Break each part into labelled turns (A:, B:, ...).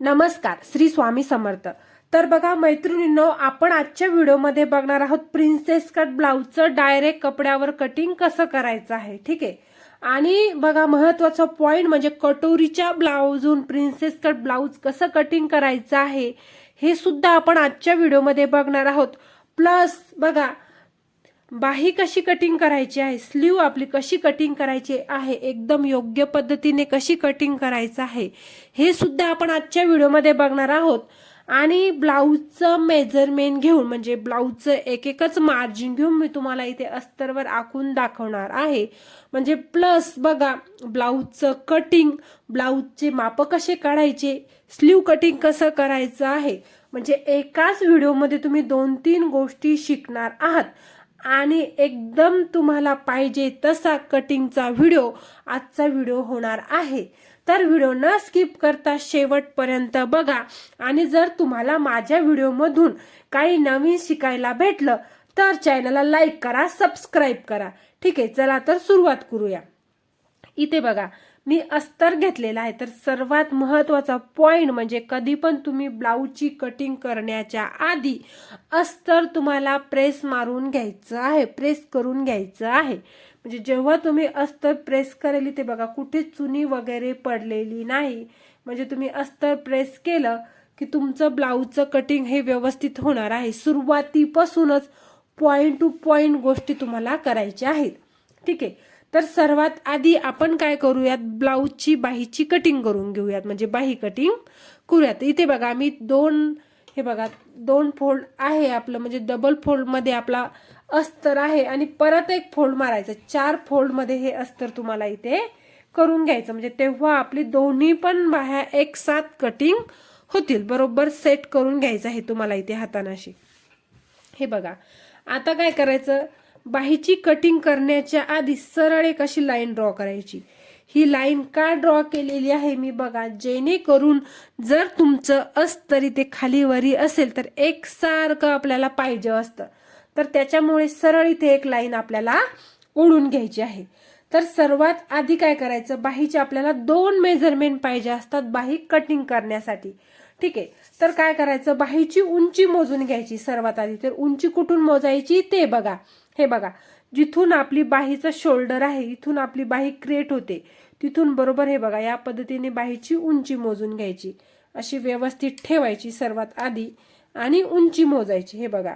A: नमस्कार श्री स्वामी समर्थ. तर बघा मैत्रिणींनो आपण आजच्या व्हिडिओमध्ये बघणार आहोत प्रिन्सेस कट ब्लाऊजचं डायरेक्ट कपड्यावर कटिंग कसं करायचं आहे ठीक आहे? आणि बघा महत्त्वाचा पॉइंट म्हणजे कटोरीच्या ब्लाऊजून प्रिन्सेस कट ब्लाऊज कसं कटिंग करायचं आहे हे सुद्धा आपण आजच्या व्हिडिओमध्ये बघणार आहोत. प्लस बघा बाही कशी कटिंग करायची आहे? स्लीव आपली कशी कटिंग करायची आहे? एकदम योग्य पद्धतीने कशी कटिंग करायचं आहे? हे सुद्धा आपण आजच्या व्हिडिओमध्ये बघणार आहोत. आणि ब्लाऊजचं मेजरमेंट घेऊन म्हणजे ब्लाऊजचं एक एकच मार्जिन घेऊन मी तुम्हाला इथे अस्तरवर आखून दाखवणार आहे. म्हणजे प्लस बघा ब्लाऊजचं कटिंग ब्लाऊजचे माप कसे काढायचे? स्लीव कटिंग कसं करायचं आहे? म्हणजे एकाच व्हिडिओमध्ये तुम्ही दोन तीन गोष्टी शिकणार आहात. आणि एकदम तुम्हाला पाहिजे तसा कटिंगचा व्हिडिओ आजचा व्हिडिओ होणार आहे. तर व्हिडिओ न स्किप करता शेवटपर्यंत बघा आणि जर तुम्हाला माझ्या व्हिडिओमधून काही नवीन शिकायला भेटलं तर चॅनलला लाईक करा सबस्क्राईब करा. ठीक आहे चला तर सुरुवात करूया. इथे बघा मी अस्तर घेतलेला आहे. तर सर्वात महत्त्वाचा पॉइंट म्हणजे कधी पण तुम्ही ब्लाऊजची कटिंग करण्याच्या आधी अस्तर तुम्हाला प्रेस मारून घ्यायचं आहे. प्रेस करून घ्यायचं आहे. म्हणजे जेव्हा तुम्ही अस्तर प्रेस करेल ते बघा कुठे चुनी वगैरे पडलेली नाही. म्हणजे तुम्ही अस्तर प्रेस केलं की तुमचं ब्लाऊजचं कटिंग हे व्यवस्थित होणार आहे. सुरुवातीपासूनच पॉईंट टू पॉईंट गोष्टी तुम्हाला करायच्या आहेत. ठीक आहे? तर सर्वात आधी आपण काय करूयात? ब्लाऊजची बाहीची कटिंग करून घेऊयात. म्हणजे बाही कटिंग करूयात. इथे बघा आम्ही दोन हे बघा दोन फोल्ड आहे आपलं. म्हणजे डबल फोल्डमध्ये आपला अस्तर आहे आणि परत एक फोल्ड मारायचं. चार फोल्डमध्ये हे अस्तर तुम्हाला इथे करून घ्यायचं. म्हणजे तेव्हा आपली दोन्ही पण बाह्या एक साथ कटिंग होतील. बरोबर सेट करून घ्यायचं आहे तुम्हाला इथे हातानाशी. हे बघा. आता काय करायचं? बाहीची कटिंग करण्याच्या आधी सरळ एक अशी लाईन ड्रॉ करायची. ही लाईन का ड्रॉ केलेली आहे मी बघा. जेणेकरून जर तुमचं अस्तर ते खालीवरी असेल तर एकसारखं आपल्याला पाहिजे असतं. तर त्याच्यामुळे सरळ इथे एक लाईन आपल्याला ओढून घ्यायची आहे. तर सर्वात आधी काय करायचं? बाहीचे आपल्याला दोन मेजरमेंट पाहिजे असतात बाही कटिंग करण्यासाठी. ठीक आहे? तर काय करायचं? बाहीची उंची मोजून घ्यायची सर्वात आधी. तर उंची कुठून मोजायची? ते बघा. हे बघा जिथून आपली बाहीचं शोल्डर आहे इथून आपली बाही क्रिएट होते तिथून बरोबर हे बघा या पद्धतीने बाहीची उंची मोजून घ्यायची. अशी व्यवस्थित ठेवायची सर्वात आधी आणि उंची मोजायची. हे बघा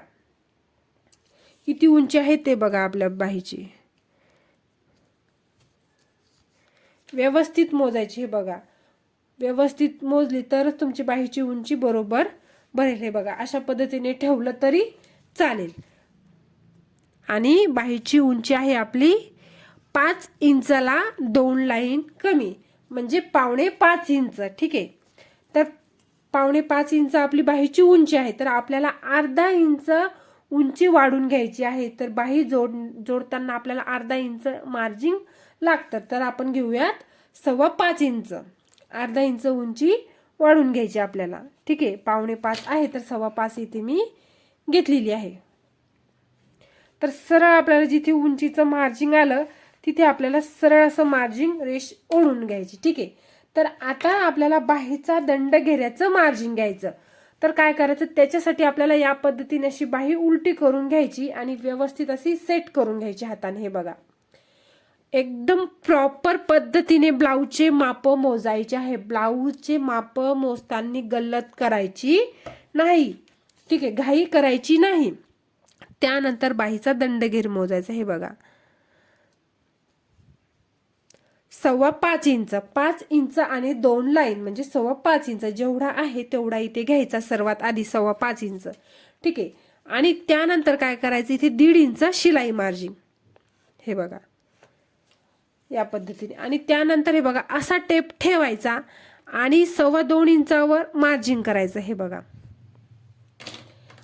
A: किती उंची आहे ते बघा आपल्या बाहीची. व्यवस्थित मोजायची हे बघा. व्यवस्थित मोजली तरच तुमची बाहीची उंची बरोबर भरेल हे बघा. अशा पद्धतीने ठेवलं तरी चालेल. आणि बाहीची उंची आहे आपली पाच इंचाला दोन लाईन कमी. म्हणजे पावणे पाच इंच ठीक आहे? तर पावणे पाच इंच आपली बाहीची उंची आहे तर आपल्याला अर्धा इंच उंची वाढून घ्यायची आहे. तर बाही जोड जोडताना आपल्याला अर्धा इंच मार्जिन लागतं. तर आपण घेऊयात सव्वा पाच इंच. अर्धा इंच उंची वाढून घ्यायची आपल्याला. ठीक आहे? पावणे पाच आहे तर सव्वा पाच इथे मी घेतलेली आहे. तर सरळ आपल्याला जिथे उंचीचं मार्जिंग आलं तिथे आपल्याला सरळ असं मार्जिंग रेश ओढून घ्यायची. ठीक आहे? तर आता आपल्याला बाहीचा दंड घेऱ्याचं मार्जिन घ्यायचं. तर काय करायचं? त्याच्यासाठी आपल्याला या पद्धतीने अशी बाही उलटी करून घ्यायची आणि व्यवस्थित अशी सेट करून घ्यायची हाताने. हे बघा. एकदम प्रॉपर पद्धतीने ब्लाऊजचे माप मोजायचे आहे. ब्लाऊजचे माप मोजताना गल्लत करायची नाही. ठीक आहे? घाई करायची नाही. त्यानंतर बाहीचा दंडगीर मोजायचा हे बघा. सव्वा पाच इंच पाच इंच आणि दोन लाईन म्हणजे सव्वा पाच इंच जेवढा आहे तेवढा इथे घ्यायचा सर्वात आधी सव्वा पाच इंच. ठीक आहे? आणि त्यानंतर काय करायचं? इथे दीड इंच शिलाई मार्जिन. हे बघा. या पद्धतीने. आणि त्यानंतर हे बघा असा टेप ठेवायचा आणि सव्वा दोन इंचावर मार्जिन करायचं हे बघा.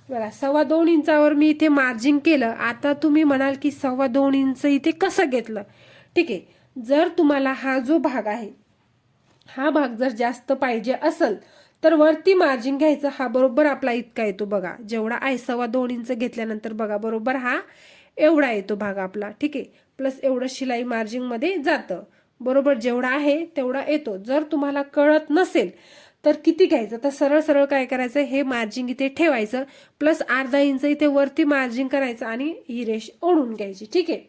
A: बघा सव्वा दोन इंचावर मी इथे मार्जिन केलं. आता तुम्ही म्हणाल की सव्वा दोन इंच इथे कसं घेतलं? ठीक आहे. जर तुम्हाला हा जो भाग आहे हा भाग जर जास्त पाहिजे असेल तर वरती मार्जिन घ्यायचं. हा बरोबर आपला इतका येतो बघा. जेवढा आहे सव्वा दोन इंच घेतल्यानंतर बघा बरोबर हा एवढा येतो भाग आपला. ठीक आहे. प्लस एवढं शिलाई मार्जिनमध्ये जातं. बरोबर जेवढा आहे तेवढा येतो. जर तुम्हाला कळत नसेल तर किती घ्यायचं? तर सरळ सरळ काय करायचं? हे मार्जिन इथे ठेवायचं. प्लस अर्धा इंच इथे वरती मार्जिन करायचं आणि ही रेष ओढून घ्यायची. ठीक आहे?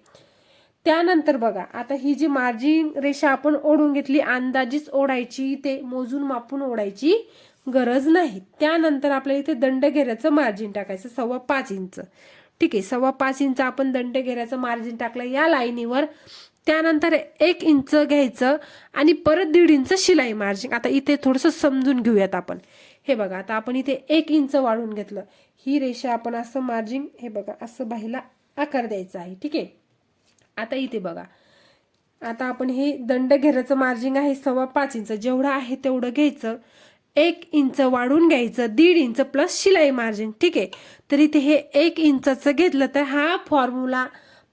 A: त्यानंतर बघा आता ही जी मार्जिन रेषा आपण ओढून घेतली अंदाजीच ओढायची ते मोजून मापून ओढायची गरज नाही. त्यानंतर आपल्याला इथे दंड घेऱ्याचं मार्जिन टाकायचं सव्वा पाच इंच. ठीक आहे? सव्वा पाच इंच आपण दंड घेऱ्याचं मार्जिन टाकलं या लाईनीवर. त्यानंतर एक इंच घ्यायचं आणि परत दीड इंच शिलाई मार्जिन आता इथे थोडंसं समजून घेऊयात आपण. हे बघा आता आपण इथे एक इंच वाढून घेतलं. ही रेषा आपण असं मार्जिन हे बघा असं बाहीला आकार द्यायचा आहे ठीक आहे? आता इथे बघा. आता आपण हे दंड घेराचं मार्जिन आहे सव्वा पाच इंच. जेवढं आहे तेवढं घ्यायचं. एक इंच वाढून घ्यायचं दीड इंच प्लस शिलाई मार्जिन ठीक आहे? तर इथे हे एक इंचाचं घेतलं तर हा फॉर्म्युला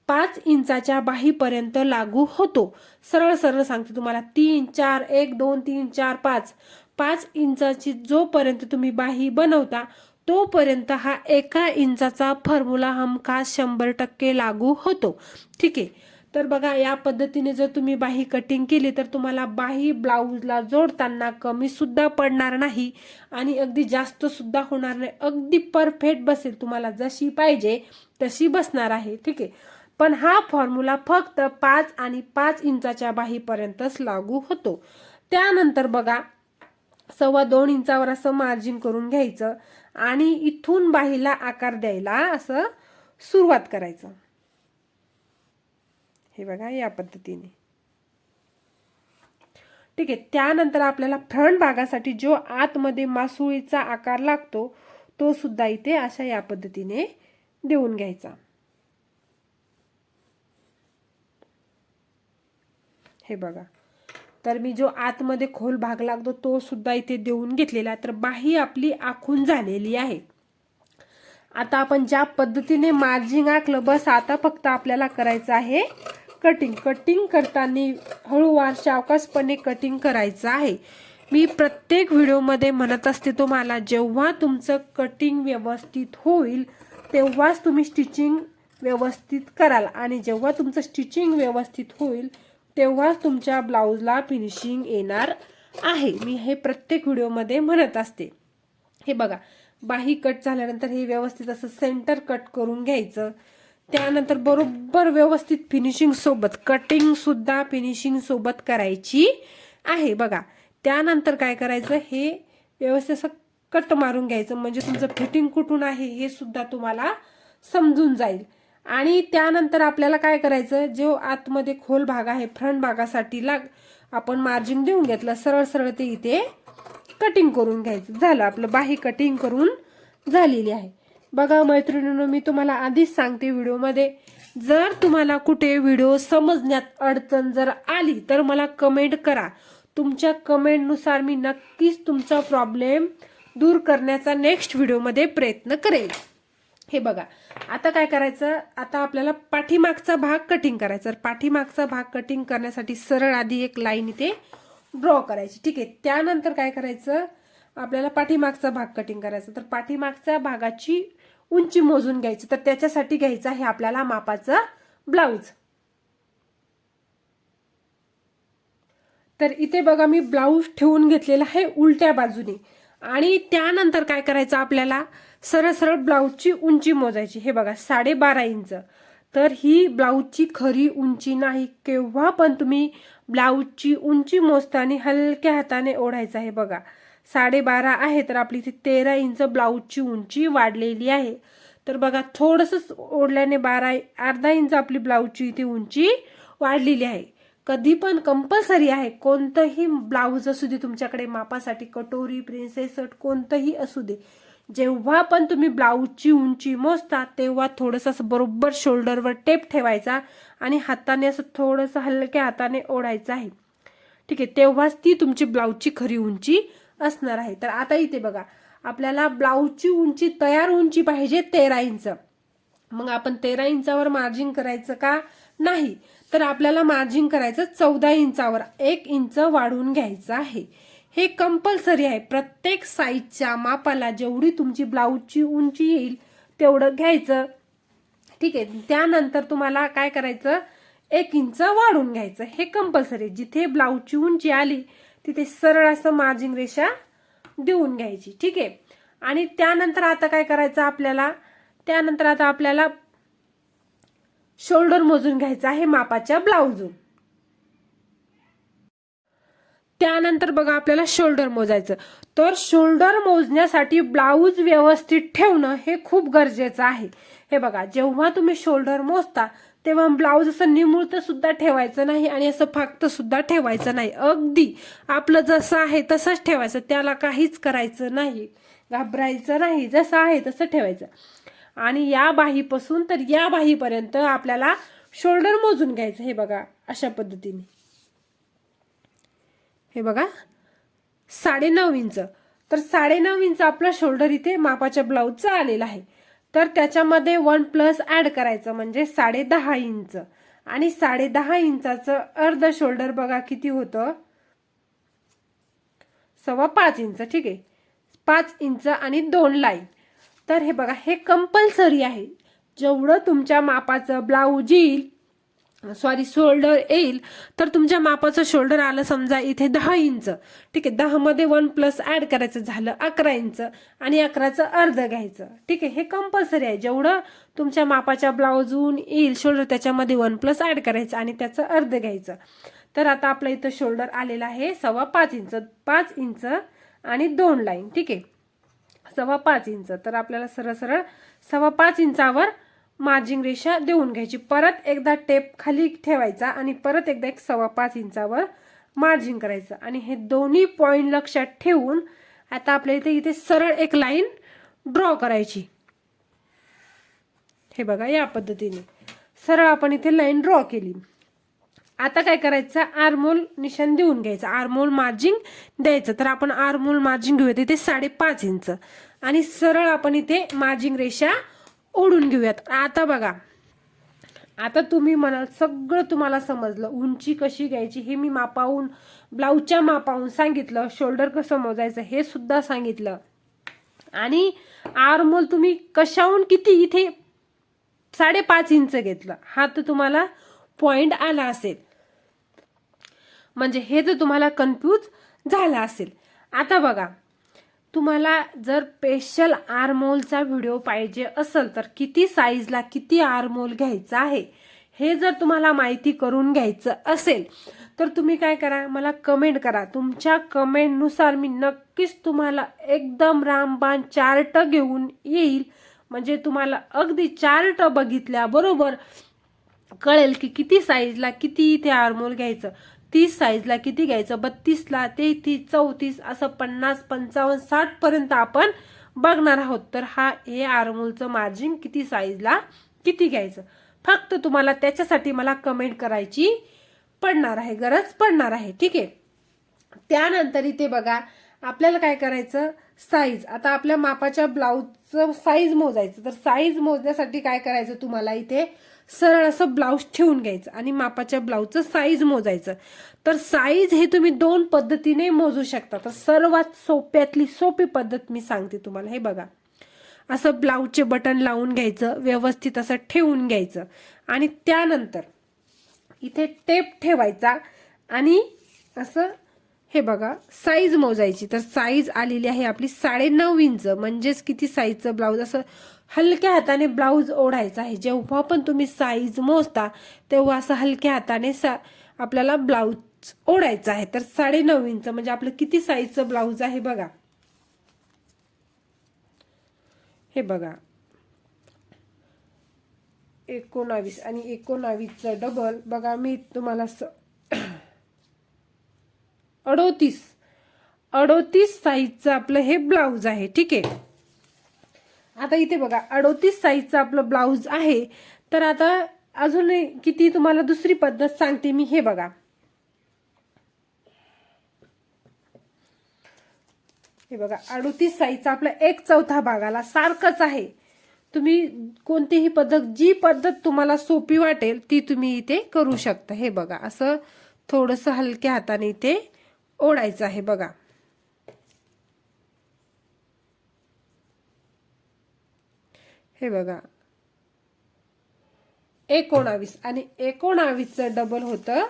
A: पाच इंचाच्या बाहीपर्यंत लागू होतो. सरळ सरळ सांगते तुम्हाला. तीन चार एक दोन तीन चार पाच. पाच इंचाची जोपर्यंत तुम्ही बाही बनवता तोपर्यंत हा एका इंचाचा फॉर्म्युला हमखास शंभर टक्के लागू होतो. ठीक आहे? तर बघा या पद्धतीने जर तुम्ही बाही कटिंग केली तर तुम्हाला बाही ब्लाऊजला जोडताना कमी सुद्धा पडणार नाही आणि अगदी जास्त सुद्धा होणार नाही. अगदी परफेक्ट बसेल तुम्हाला जशी पाहिजे तशी बसणार आहे. ठीक आहे? पण हा फॉर्म्युला फक्त पाच आणि पाच इंचाच्या बाहीपर्यंतच लागू होतो. त्यानंतर बघा सव्वा दोन इंचावर असं मार्जिन करून घ्यायचं आणि इथून बाहीला आकार द्यायला असं सुरुवात करायचं. हे बघा या पद्धतीने. ठीक आहे त्यानंतर आपल्याला फ्रंट भागासाठी जो आतमध्ये मासुळीचा आकार लागतो तो सुद्धा इथे अशा या पद्धतीने देऊन घ्यायचा. हे बघा. तर मी जो आतमध्ये खोल भाग लागतो तो सुद्धा इथे देऊन घेतलेला तर बाही आपली आखून झालेली आहे. आता आपण ज्या पद्धतीने मार्जिंग आखलं बस आता फक्त आपल्याला करायचं आहे कटिंग कटिंग करताना हळूवार सावकाशपणे कटिंग करायचं आहे. मी प्रत्येक व्हिडिओमध्ये म्हणत असते तुम्हाला जेव्हा तुमचं कटिंग व्यवस्थित होईल तेव्हाच तुम्ही स्टिचिंग व्यवस्थित कराल. आणि जेव्हा तुमचं स्टिचिंग व्यवस्थित होईल तेव्हाच तुमच्या ब्लाऊजला फिनिशिंग येणार आहे. मी हे प्रत्येक व्हिडिओमध्ये म्हणत असते. हे बघा बाही कट झाल्यानंतर हे व्यवस्थित असं सेंटर कट करून घ्यायचं. त्यानंतर बरोबर व्यवस्थित फिनिशिंग सोबत कटिंग सुद्धा फिनिशिंग सोबत करायची आहे. बघा त्यानंतर काय करायचं? हे व्यवस्थित असं कट मारून घ्यायचं. म्हणजे तुमचं फिटिंग कुठून आहे हे सुद्धा तुम्हाला समजून जाईल. आणि त्यानंतर आपल्याला काय करायचं जो आतमध्ये खोल भाग आहे फ्रंट भागासाठी लाग आपण मार्जिन देऊन घेतलं सरळ सरळ ते इथे कटिंग करून घ्यायचं. झालं आपलं बाही कटिंग करून झालेली आहे. बघा मैत्रिणींनो मी तुम्हाला आधीच सांगते व्हिडिओमध्ये जर तुम्हाला कुठे व्हिडिओ समजण्यात अडचण जर आली तर मला कमेंट करा. तुमच्या कमेंटनुसार मी नक्कीच तुमचा प्रॉब्लेम दूर करण्याचा नेक्स्ट व्हिडिओमध्ये प्रयत्न करेल. हे बघा. आता काय करायचं? आता आपल्याला पाठीमागचा भाग कटिंग करायचा. तर पाठीमागचा भाग कटिंग करण्यासाठी सरळ आधी एक लाईन इथे ड्रॉ करायची. ठीक आहे? त्यानंतर काय करायचं? आपल्याला पाठीमागचा भाग कटिंग करायचा. तर पाठीमागच्या भागाची उंची मोजून घ्यायची. तर त्याच्यासाठी घ्यायचं आहे आपल्याला मापाचं ब्लाऊज तर इथे बघा मी ब्लाऊज ठेवून घेतलेला आहे उलट्या बाजूने. आणि त्यानंतर काय करायचं आपल्याला? सरळ सरळ ब्लाऊजची उंची मोजायची. हे बघा साडेबारा इंच. तर ही ब्लाऊजची खरी उंची नाही. केव्हा पण तुम्ही ब्लाऊजची उंची मोजताना हलक्या हाताने ओढायचं आहे. बघा साडेबारा आहे तर आपली इथे तेरा इंच ब्लाऊजची उंची वाढलेली आहे. तर बघा थोडंसं ओढल्याने बारा अर्धा इंच आपली ब्लाऊजची इथे उंची वाढलेली आहे. कधी पण कंपल्सरी आहे कोणतंही ब्लाऊज असू दे तुमच्याकडे मापासाठी कटोरी प्रिन्सेस कोणतंही असू दे. जेव्हा पण तुम्ही ब्लाऊजची उंची मोजता तेव्हा थोडंसं असं बरोबर शोल्डरवर टेप ठेवायचा आणि हाताने असं थोडंसं हलक्या हाताने ओढायचं आहे. ठीक आहे तेव्हाच ती तुमची ब्लाऊजची खरी उंची असणार आहे. तर आता इथे बघा आपल्याला ब्लाऊजची उंची तयार उंची पाहिजे तेरा इंच. मग आपण तेरा इंचावर मार्जिन करायचं का? नाही. तर आपल्याला मार्जिन करायचं चौदा इंचावर. एक इंच वाढवून घ्यायचं आहे. हे कंपल्सरी आहे. प्रत्येक साईजच्या मापाला जेवढी तुमची ब्लाऊजची उंची येईल तेवढं घ्यायचं. ठीक आहे. त्यानंतर तुम्हाला काय करायचं? एक इंच वाढून घ्यायचं. हे कंपल्सरी जिथे ब्लाऊजची उंची आली तिथे सरळ असं मार्जिन रेषा देऊन घ्यायची. ठीक आहे? आणि त्यानंतर आता काय करायचं आपल्याला? त्यानंतर आता आपल्याला शोल्डर मोजून घ्यायचा आहे मापाच्या ब्लाऊजून त्यानंतर बघा आपल्याला शोल्डर मोजायचं. तर शोल्डर मोजण्यासाठी ब्लाऊज व्यवस्थित ठेवणं हे खूप गरजेचं आहे. हे बघा जेव्हा तुम्ही शोल्डर मोजता तेव्हा ब्लाऊज असं निमुळत सुद्धा ठेवायचं नाही आणि असं फाक्त सुद्धा ठेवायचं नाही. अगदी आपलं जसं आहे तसंच ठेवायचं त्याला काहीच करायचं नाही. घाबरायचं नाही जसं आहे तसं ठेवायचं. आणि या बाहीपासून तर या बाहीपर्यंत आपल्याला शोल्डर मोजून घ्यायचं हे बघा अशा पद्धतीने. हे बघा. साडेनऊ इंच. तर साडेनऊ इंच आपला शोल्डर इथे मापाच्या ब्लाऊजचा आलेला आहे. तर त्याच्यामध्ये वन प्लस ॲड करायचं म्हणजे साडे दहा इंच. आणि साडे दहा इंचाचं अर्ध शोल्डर बघा किती होतं? सव्वा पाच इंच ठीक आहे. पाच इंच आणि दोन लाईन तर हे बघा हे कंपल्सरी आहे. जेवढं तुमच्या मापाचं ब्लाऊज येईल सॉरी शोल्डर येईल. तर तुमच्या मापाचं शोल्डर आलं समजा इथे दहा इंच. ठीक आहे दहामध्ये वन प्लस ॲड करायचं झालं अकरा इंच. आणि अकराचं अर्ध घ्यायचं. ठीक आहे हे कंपल्सरी आहे. जेवढं तुमच्या मापाच्या ब्लाऊजहून येईल शोल्डर त्याच्यामध्ये वन प्लस ॲड करायचं आणि त्याचं अर्ध घ्यायचं. तर आता आपलं इथं शोल्डर आलेलं आहे सव्वा पाच इंच. पाच इंच आणि दोन लाईन ठीक आहे सव्वा पाच इंच. तर आपल्याला सरळ सरळ सव्वा पाच इंचावर मार्जिंग रेषा देऊन घ्यायची. परत एकदा टेप खाली ठेवायचा आणि परत एकदा एक सव्वा पाच इंचावर मार्जिंग करायचं. आणि हे दोन्ही पॉईंट लक्षात ठेवून आता आपल्या इथे इथे सरळ एक लाईन ड्रॉ करायची. हे बघा या पद्धतीने. सरळ आपण इथे लाईन ड्रॉ केली. आता काय करायचं? आरमोल निशान देऊन घ्यायचं. आरमोल मार्जिंग द्यायचं. तर आपण आरमोल मार्जिंग घेऊयात. इथे साडेपाच इंच. आणि सरळ आपण इथे मार्जिंग रेषा ओढून घेऊयात. आता बघा. आता तुम्ही म्हणाल सगळं तुम्हाला समजलं. उंची कशी घ्यायची हे मी मापावून ब्लाऊजच्या मापाहून सांगितलं. शोल्डर कसं मोजायचं हे सुद्धा सांगितलं. आणि आरमोल तुम्ही कशाहून किती इथे साडेपाच इंच घेतलं? हा तर तुम्हाला पॉइंट आला असेल. म्हणजे हे तर तुम्हाला कन्फ्यूज झालं असेल. आता बघा. तुम्हाला जर स्पेशल आरमोलचा व्हिडिओ पाहिजे असेल तर किती साईजला किती आरमोल घ्यायचा आहे हे जर तुम्हाला माहिती करून घ्यायचं असेल तर तुम्ही काय करा मला कमेंट करा. तुमच्या कमेंटनुसार मी नक्कीच तुम्हाला एकदम रामबाण चार्ट घेऊन येईल. म्हणजे तुम्हाला अगदी चार्ट बघितल्याबरोबर कळेल की किती साईजला किती इथे आरमोल घ्यायचं. तीस साईजला किती घ्यायचं? बत्तीसला तेहतीस चौतीस असं पन्नास पंचावन्न साठपर्यंत आपण बघणार आहोत. तर हा हे आरमोलचं मार्जिन किती साईजला किती घ्यायचं? फक्त तुम्हाला त्याच्यासाठी मला कमेंट करायची पडणार आहे गरज पडणार आहे. ठीक आहे? त्यानंतर इथे बघा आपल्याला काय करायचं? साईज आता आपल्या मापाच्या ब्लाऊजचं साईज मोजायचं. तर साईज मोजण्यासाठी काय करायचं तुम्हाला इथे? सरळ असं ब्लाऊज ठेवून घ्यायचं आणि मापाच्या ब्लाऊजचं साईज मोजायचं. तर साईज हे तुम्ही दोन पद्धतीने मोजू शकता. तर सर्वात सोप्यातली सोपी पद्धत मी सांगते तुम्हाला. हे बघा. असं ब्लाऊजचे बटन लावून घ्यायचं व्यवस्थित असं ठेवून घ्यायचं. आणि त्यानंतर इथे टेप ठेवायचा आणि असं हे बघा साईज मोजायची. तर साईज आलेली आहे आपली साडेनऊ इंच. म्हणजेच किती साईजचं ब्लाऊज? असं हलक्या हाताने ब्लाऊज ओढायचा आहे. जेव्हा पण तुम्ही साईज मोजता तेव्हा असं हलक्या हाताने सा आपल्याला ब्लाऊज ओढायचा आहे. तर साडेनऊ इंच म्हणजे आपलं किती साईजचं ब्लाऊज आहे बघा. हे बघा. एकोणावीस आणि एकोणावीसचं डबल बघा मी तुम्हाला स अडोतीस. अडोतीस साईजचं आपलं हे ब्लाऊज आहे. ठीक आहे? आता इथे बघा अडोतीस साईजचं आपलं ब्लाऊज आहे. तर आता अजून किती तुम्हाला दुसरी पद्धत सांगते मी हे बघा. हे बघा अडोतीस साईजचा आपला एक चौथा भागाला सारखंच आहे. तुम्ही कोणतीही पद्धत जी पद्धत तुम्हाला सोपी वाटेल ती तुम्ही इथे करू शकता. हे बघा असं थोडंसं हलक्या हाताने इथे ओढायचं आहे बघा. हे बघा. एकोणावीस. आणि एकोणावीसचं डबल होतं.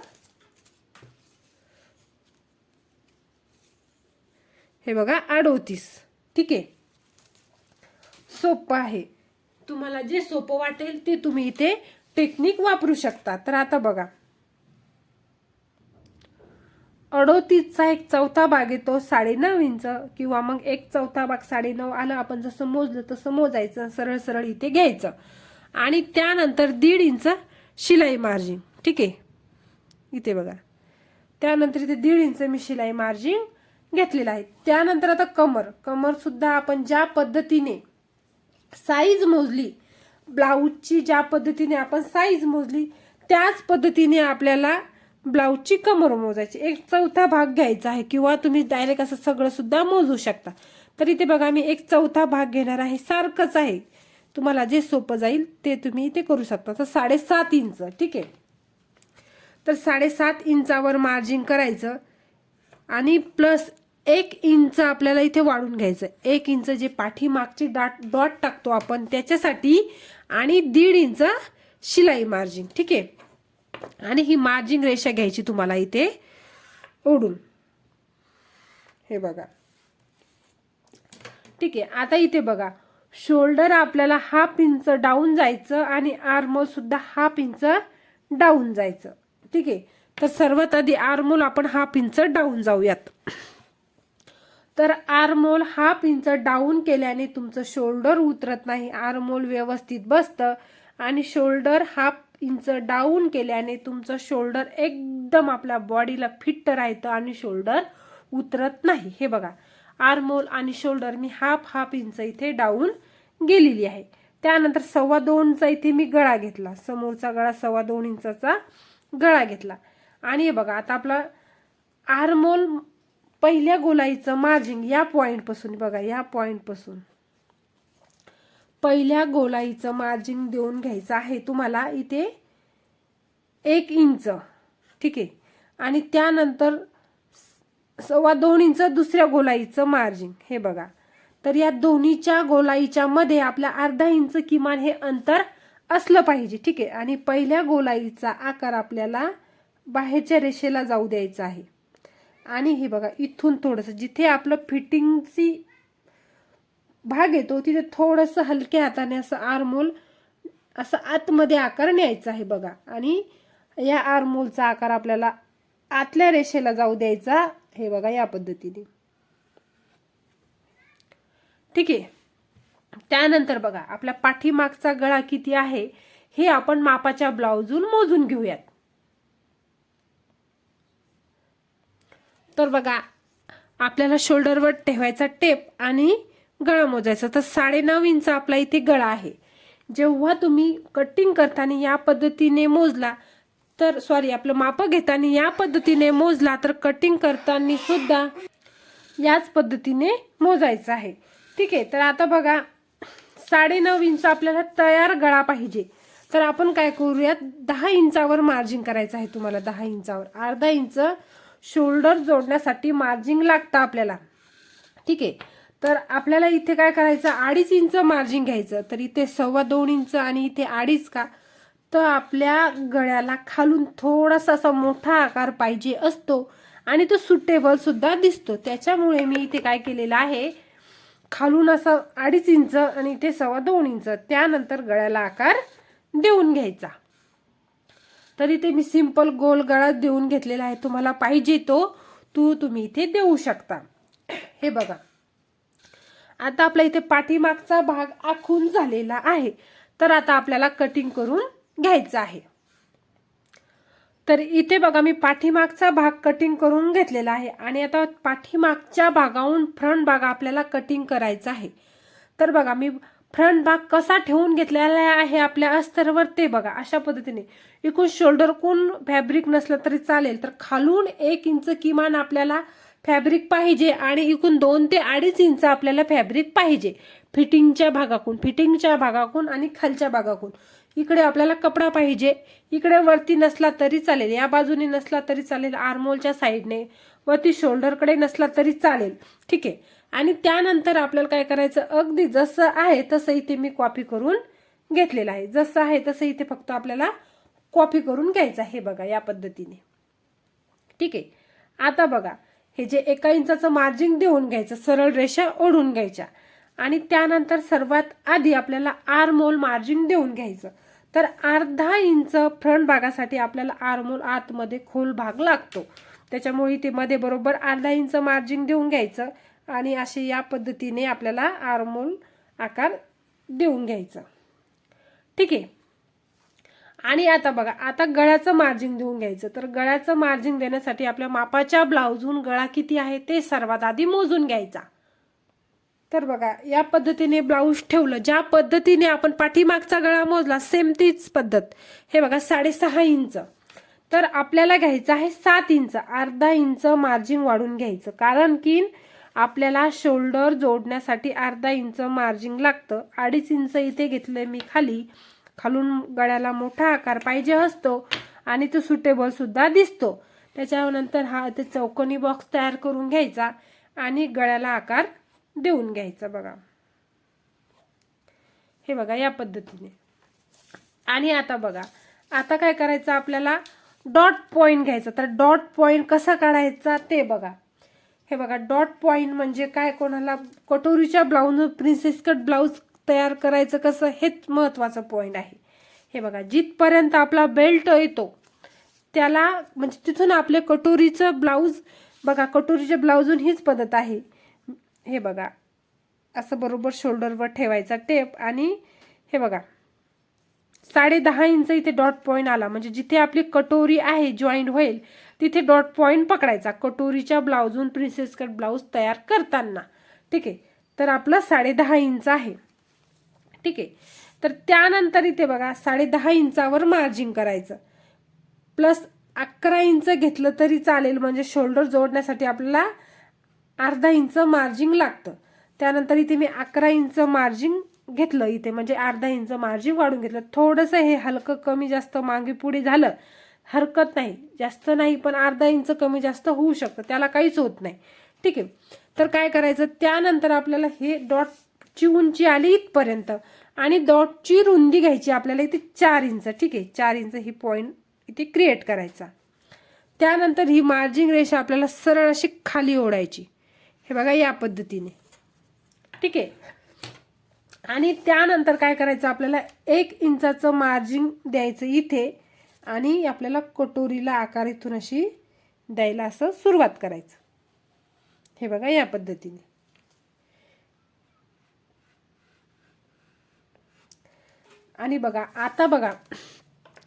A: हे बघा अडोतीस. ठीक आहे? सोपं आहे. तुम्हाला जे सोपं वाटेल ते तुम्ही इथे टेक्निक वापरू शकता. तर आता बघा. अडोतीसचा एक चौथा भाग येतो साडेनऊ इंच किंवा मग एक चौथा भाग साडेनऊ आलं आपण जसं मोजलं तसं मोजायचं सरळ सरळ इथे घ्यायचं. आणि त्यानंतर दीड इंच शिलाई मार्जिन ठीक? आहे इथे बघा. त्यानंतर इथे दीड इंच मी शिलाई मार्जिन घेतलेलं आहे. त्यानंतर आता कमर कमरसुद्धा आपण ज्या पद्धतीने साईज मोजली ब्लाऊजची ज्या पद्धतीने आपण साईज मोजली त्याच पद्धतीने आपल्याला ब्लाऊजची कमर मोजायची. एक चौथा भाग घ्यायचा आहे किंवा तुम्ही डायरेक्ट असं सगळं सुद्धा मोजू शकता. तर इथे बघा मी एक चौथा भाग घेणार आहे. सारखंच आहे. तुम्हाला जे सोपं जाईल ते तुम्ही इथे करू शकता. तर साडेसात इंच ठीक आहे? तर साडेसात इंचावर मार्जिन करायचं आणि प्लस एक इंच आपल्याला इथे वाढून घ्यायचं. एक इंच जे पाठीमागची डाट डॉट टाकतो आपण त्याच्यासाठी आणि दीड इंच शिलाई मार्जिन ठीक आहे? आणि ही मार्जिन रेषा घ्यायची तुम्हाला इथे ओढून. हे बघा. ठीक आहे आता इथे बघा. शोल्डर आपल्याला हाफ इंच डाऊन जायचं आणि आर्मोल सुद्धा हाफ इंच डाऊन जायचं. ठीक आहे तर सर्वात आधी आर्मोल आपण हाफ इंच डाऊन जाऊयात. तर आर्मोल हाफ इंच डाऊन केल्याने तुमचं शोल्डर उतरत नाही आर्मोल व्यवस्थित बसतं आणि शोल्डर हाफ इंच डाऊन केल्याने तुमचं शोल्डर एकदम आपल्या बॉडीला फिट राहतं आणि शोल्डर उतरत नाही. हे बघा आर्मोल आणि शोल्डर मी हाफ हाफ इंच इथे डाऊन गेलेली आहे. त्यानंतर सव्वा दोनचा इथे मी गळा घेतला. समोरचा गळा सव्वा दोन इंचाचा गळा घेतला. आणि हे बघा आता आपला आर्मोल पहिल्या गोलाईचं मार्जिंग या पॉईंटपासून बघा या पॉईंटपासून पहिल्या गोलाईचं मार्जिन देऊन घ्यायचं आहे तुम्हाला इथे एक इंच. ठीक आहे? आणि त्यानंतर सव्वा दोन इंच दुसऱ्या गोलाईचं मार्जिन हे बघा. तर या दोन्हीच्या गोलाईच्या मध्ये आपल्या अर्धा इंच किमान हे अंतर असलं पाहिजे. ठीक आहे? आणि पहिल्या गोलाईचा आकार आपल्याला बाहेरच्या रेषेला जाऊ द्यायचा आहे. आणि हे बघा इथून थोडंसं जिथे आपलं फिटिंगची भाग येतो तिथे थोडंसं हलक्या हाताने असं आरमोल असं आतमध्ये आकार न्यायचा आहे बघा. आणि या आरमोलचा आकार आपल्याला आतल्या रेषेला जाऊ द्यायचा हे बघा या पद्धतीने. ठीक आहे. त्यानंतर बघा आपल्या पाठीमागचा गळा किती आहे हे आपण मापाच्या ब्लाउजून मोजून घेऊयात. तर बघा आपल्याला शोल्डरवर ठेवायचा टेप आणि गळा मोजायचा. तर साडेनऊ इंच आपला इथे गळा आहे. जेव्हा तुम्ही कटिंग करताना या पद्धतीने मोजला तर सॉरी आपलं माप घेताना या पद्धतीने मोजला तर कटिंग करताना सुद्धा याच पद्धतीने मोजायचं आहे. ठीक आहे तर आता बघा साडेनऊ इंच आपल्याला तयार गळा पाहिजे. तर आपण काय करूयात दहा इंचावर मार्जिंग करायचं आहे तुम्हाला दहा इंचावर. अर्धा इंच शोल्डर जोडण्यासाठी मार्जिंग लागतं आपल्याला. ठीक आहे तर आपल्याला इथे काय करायचं? अडीच इंच मार्जिन घ्यायचं. तर इथे सव्वा दोन इंच आणि इथे अडीच का? तर आपल्या गळ्याला खालून थोडासा असा मोठा आकार पाहिजे असतो. आणि तो सुटेबल सुद्धा दिसतो. त्याच्यामुळे मी इथे काय केलेलं आहे? खालून असं अडीच इंच आणि इथे सव्वा दोन इंच. त्यानंतर गळ्याला आकार देऊन घ्यायचा. तर इथे मी सिंपल गोल गळा देऊन घेतलेला आहे. तुम्हाला पाहिजे तो तू तुम्ही इथे देऊ शकता. हे बघा. आता आपल्या इथे पाठीमागचा भाग आखून झालेला आहे. तर आता आपल्याला कटिंग करून घ्यायचं आहे. तर इथे बघा मी पाठीमागचा भाग कटिंग करून घेतलेला आहे आणि आता पाठीमागच्या भागाहून फ्रंट भाग आपल्याला कटिंग करायचा आहे. तर बघा मी फ्रंट भाग कसा ठेवून घेतलेला आहे आपल्या अस्तरवर ते बघा. अशा पद्धतीने इकून शोल्डर कोण फॅब्रिक नसलं तरी चालेल तर खालून एक इंच किमान आपल्याला फॅब्रिक पाहिजे आणि इकून दोन ते अडीच इंच आपल्याला फॅब्रिक पाहिजे. फिटिंगच्या भागाकून फिटिंगच्या भागाकून आणि खालच्या भागाकून. इकडे आपल्याला कपडा पाहिजे. इकडे वरती नसला तरी चालेल. या बाजूने नसला तरी चालेल. आर्मोलच्या साईडने वरती शोल्डरकडे नसला तरी चालेल. ठीक आहे? आणि त्यानंतर आपल्याला काय करायचं? अगदी जसं आहे तसं इथे मी कॉपी करून घेतलेलं आहे. जसं आहे तसं इथे फक्त आपल्याला कॉपी करून घ्यायचं आहे. बघा या पद्धतीने. ठीक आहे? आता बघा. हे जे एका इंचाचं मार्जिन देऊन घ्यायचं सरळ रेषा ओढून घ्यायच्या. आणि त्यानंतर सर्वात आधी आपल्याला आरमोल मार्जिन देऊन घ्यायचं. तर अर्धा इंच फ्रंट भागासाठी आपल्याला आरमोल आतमध्ये खोल भाग लागतो. त्याच्यामुळे इथे मध्ये बरोबर अर्धा इंच मार्जिन देऊन घ्यायचं आणि असे या पद्धतीने आपल्याला आरमोल आकार देऊन घ्यायचं. ठीक आहे? आणि आता बघा आता गळ्याचं मार्जिन देऊन घ्यायचं. तर गळ्याचं मार्जिन देण्यासाठी आपल्या मापाच्या ब्लाऊजहून गळा किती आहे ते सर्वात आधी मोजून घ्यायचा. तर बघा या पद्धतीने ब्लाऊज ठेवलं ज्या पद्धतीने आपण पाठीमागचा गळा मोजला सेम तीच पद्धत. हे बघा साडेसहा इंच. तर आपल्याला घ्यायचं आहे सात इंच. अर्धा इंच मार्जिन वाढून घ्यायचं. कारण की आपल्याला शोल्डर जोडण्यासाठी अर्धा इंच मार्जिन लागतं. अडीच इंच इथे घेतलंय मी खाली. खालून गळ्याला मोठा आकार पाहिजे असतो आणि तो सुटेबल सुद्धा दिसतो. त्याच्यानंतर हा ते चौकोनी बॉक्स तयार करून घ्यायचा आणि गळ्याला आकार देऊन घ्यायचा बघा. हे बघा या पद्धतीने. आणि आता बघा आता काय करायचं आपल्याला? डॉट पॉईंट घ्यायचा. तर डॉट पॉईंट कसा काढायचा ते बघा. हे बघा डॉट पॉईंट म्हणजे काय? कोणाला कटोरीच्या ब्लाऊज प्रिन्सेस कट ब्लाऊज तयार करायचं कसं हेच महत्त्वाचं पॉईंट आहे. हे बघा जिथपर्यंत आपला बेल्ट येतो त्याला म्हणजे तिथून आपले कटोरीचं ब्लाऊज बघा कटोरीच्या ब्लाऊजून हीच पद्धत आहे. हे बघा असं बरोबर शोल्डरवर ठेवायचा टेप आणि हे बघा साडे दहा इंच इथे डॉट पॉईंट आला. म्हणजे जिथे आपली कटोरी आहे जॉईंट होईल तिथे डॉट पॉईंट पकडायचा. कटोरीच्या ब्लाऊजून प्रिन्सेस कट ब्लाऊज तयार करताना. ठीक आहे? तर आपलं साडे दहा इंच आहे. ठीक आहे. तर त्यानंतर इथे बघा साडे दहा इंचावर मार्जिन करायचं. प्लस अकरा इंच घेतलं तरी चालेल म्हणजे शोल्डर जोडण्यासाठी आपल्याला अर्धा इंच मार्जिंग लागतं. त्यानंतर इथे मी अकरा इंच मार्जिंग घेतलं इथे म्हणजे अर्धा इंच मार्जिन वाढून घेतलं. थोडंसं हे हलकं कमी जास्त मागे पुढे झालं हरकत नाही. जास्त नाही पण अर्धा इंच कमी जास्त होऊ शकतं. त्याला काहीच होत नाही. ठीक आहे. तर काय करायचं? त्यानंतर आपल्याला हे डॉट ची उंची आली इथपर्यंत. आणि डॉटची रुंदी घ्यायची आपल्याला इथे चार इंच ठीक आहे? चार इंच ही पॉईंट इथे क्रिएट करायचा. त्यानंतर ही मार्जिंग रेषा आपल्याला सरळ अशी खाली ओढायची. हे बघा या पद्धतीने. ठीक आहे? आणि त्यानंतर काय करायचं? आपल्याला एक इंचाचं मार्जिन द्यायचं इथे आणि आपल्याला कटोरीला आकार इथून अशी द्यायला असं सुरुवात करायचं. हे बघा या पद्धतीने. आणि बघा आता बघा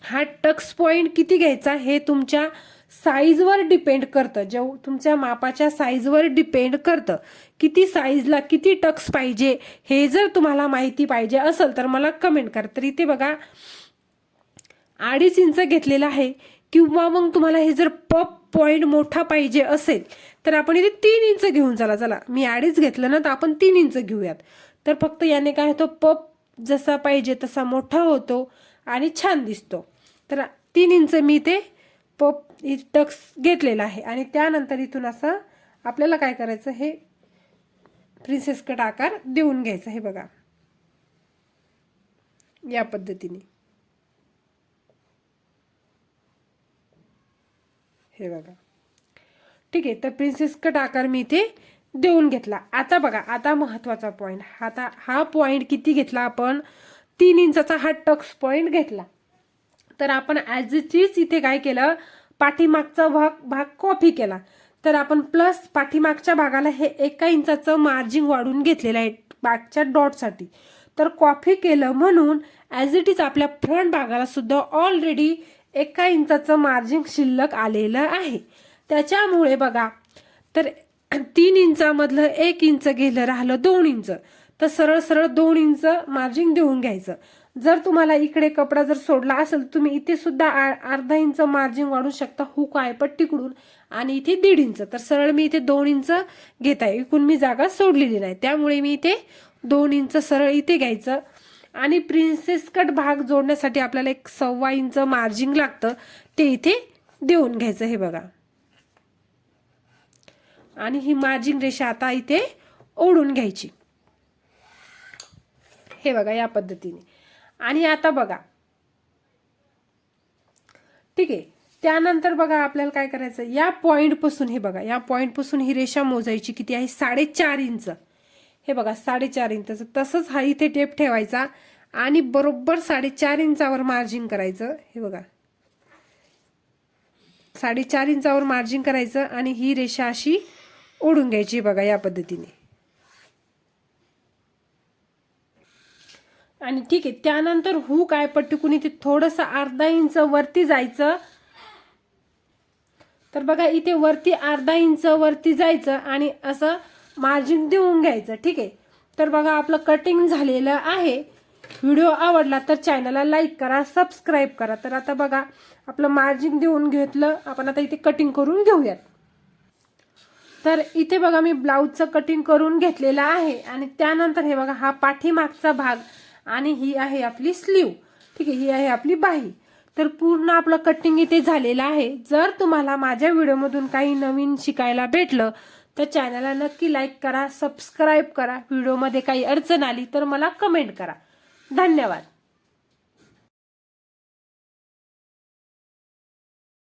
A: हा टक्स पॉइंट किती घ्यायचा हे तुमच्या साईजवर डिपेंड करतं. जेव तुमच्या मापाच्या साईजवर डिपेंड करतं. किती साईजला किती टक्स पाहिजे हे जर तुम्हाला माहिती पाहिजे असेल तर मला कमेंट करा. तर इथे बघा अडीच इंच घेतलेला आहे किंवा मग तुम्हाला हे जर पप पॉइंट मोठा पाहिजे असेल तर आपण इथे तीन इंच घेऊन चला. चला मी अडीच घेतलं ना तर आपण तीन इंच घेऊयात. तर फक्त याने काय होतं पप जसा पाहिजे तसा मोठा होतो आणि छान दिसतो. तर तीन इंच मी ते पप टक्स घेतलेला आहे. आणि त्यानंतर इथून असं आपल्याला काय करायचं हे प्रिन्सेस कट आकार देऊन घ्यायचा हे बघा. या पद्धतीने. हे बघा. ठीक आहे तर प्रिन्सेस कट आकार मी इथे देऊन घेतला. आता बघा आता महत्त्वाचा पॉईंट आता हा पॉईंट किती घेतला आपण? तीन इंचाचा हा टक्स पॉईंट घेतला. तर आपण ॲज इट इज इथे काय केलं? पाठीमागचा भाग भाग कॉपी केला. तर आपण प्लस पाठीमागच्या भागाला हे एका इंचाचं मार्जिन वाढून घेतलेलं आहे मागच्या डॉटसाठी तर कॉफी केलं म्हणून ॲज इट इज आपल्या फ्रंट भागाला सुद्धा ऑलरेडी एका इंचाचं मार्जिन शिल्लक आलेलं आहे. त्याच्यामुळे बघा तर तीन इंचामधलं एक इंच गेलं राहिलं दोन इंच. तर सरळ सरळ दोन इंच मार्जिन देऊन घ्यायचं. जर तुम्हाला इकडे कपडा जर सोडला असेल तुम्ही इथे सुद्धा अर्धा इंच मार्जिन वाढू शकता. हुक आहे आणि इथे दीड इंच. तर सरळ मी इथे दोन इंच घेत आहे. इकडून मी जागा सोडलेली नाही. त्यामुळे मी इथे दोन इंच सरळ इथे घ्यायचं. आणि प्रिन्सेस कट भाग जोडण्यासाठी आपल्याला एक सव्वा इंच मार्जिन लागतं. ते इथे देऊन घ्यायचं हे बघा. आणि ही मार्जिन रेषा आता इथे ओढून घ्यायची. हे बघा या पद्धतीने. आणि आता बघा. ठीक आहे. त्यानंतर बघा आपल्याला काय करायचं या पॉईंटपासून हे बघा या पॉईंटपासून ही रेषा मोजायची किती आहे? साडेचार इंच. हे बघा साडेचार इंच. तसंच हा इथे टेप ठेवायचा आणि बरोबर साडेचार इंचावर मार्जिन करायचं. हे बघा. साडेचार इंचावर मार्जिन करायचं आणि ही रेषा अशी ओढून घ्यायची बघा या पद्धतीने. आणि ठीक आहे त्यानंतर हू काय पट्टिकून इथे थोडंसं अर्धा इंच वरती जायचं. तर बघा इथे वरती अर्धा इंच वरती जायचं आणि असं मार्जिन देऊन घ्यायचं ठीक आहे. तर बघा आपलं कटिंग झालेलं आहे. व्हिडिओ आवडला तर चॅनलला लाईक करा सबस्क्राईब करा. तर आता बघा आपलं मार्जिन देऊन घेतलं. आपण आता इथे कटिंग करून घेऊयात. तर इथे बघा मी ब्लाऊजचं कटिंग करून घेतलेलं आहे. आणि त्यानंतर हे बघा हा पाठीमागचा भाग आणि ही आहे आपली स्लीव ठीक आहे ही आहे आपली बाही. तर पूर्ण आपलं कटिंग इथे झालेलं आहे. जर तुम्हाला माझ्या व्हिडिओमधून काही नवीन शिकायला भेटलं तर चॅनलला नक्की लाईक करा सबस्क्राईब करा. व्हिडिओमध्ये काही अडचण आली तर मला कमेंट करा. धन्यवाद.